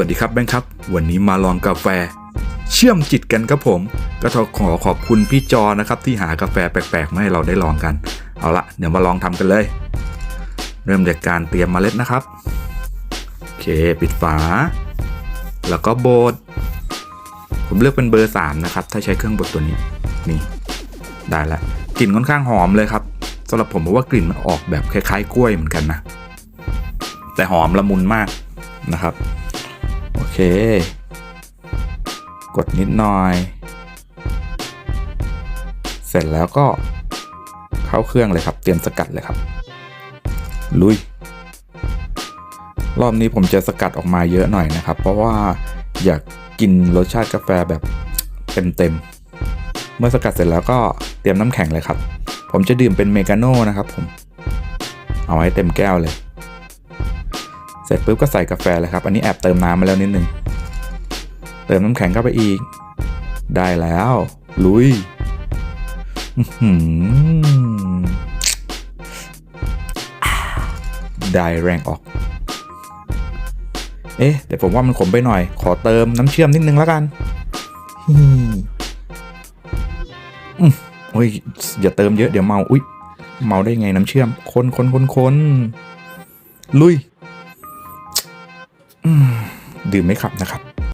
วัสดีครับแบงค์ครับ วันนี้มาลองกาแฟ เชื่อมจิตกันครับผม ก็ต้องขอขอบคุณพี่จอนะครับ ที่หากาแฟแปลกๆมาให้เราได้ลองกัน เอาละเดี๋ยวมาลองทำกันเลย เริ่มจากการเตรียมเมล็ดนะครับโอเคปิดฝา แล้วก็บดผมเลือกเป็นเบอร์ 3 นะครับ ถ้าใช้เครื่องบดตัวนี้นี่ ได้แล้วกลิ่นค่อนข้างหอมเลยครับสำหรับผมผมว่ากลิ่นมันออกแบบคล้ายๆ กล้วยเหมือนกันนะ แต่หอมละมุนมากนะครับ เค กดนิดหน่อย เสร็จแล้วก็เข้าเครื่องเลยครับ เตรียมสกัดเลยครับ ลุย รอบนี้ผมจะสกัดออกมาเยอะหน่อยนะครับ เพราะว่าอยากกินรสชาติกาแฟแบบเต็มๆ เมื่อสกัดเสร็จแล้วก็เตรียมน้ำแข็งเลยครับ ผมจะดื่มเป็นเมกาโน่นะครับผม เอาไว้เต็มแก้วเลย เสร็จปุ๊บก็ใส่กาแฟเลยครับ อันนี้แอบเติมน้ำมาแล้วนิดนึง เติมน้ำแข็งเข้าไปอีก ได้แล้ว ลุยได้แรงออก เอ๊ะแต่ผมว่ามันขมไปหน่อย ขอเติมน้ำเชื่อมนิดนึงแล้วกันอืมโอ้ยอย่าเติมเยอะเดี๋ยวเมา อุ๊ยเมาได้ไงน้ำเชื่อม คนคนคนคนลุย ดื่มไม่ขับนะครับ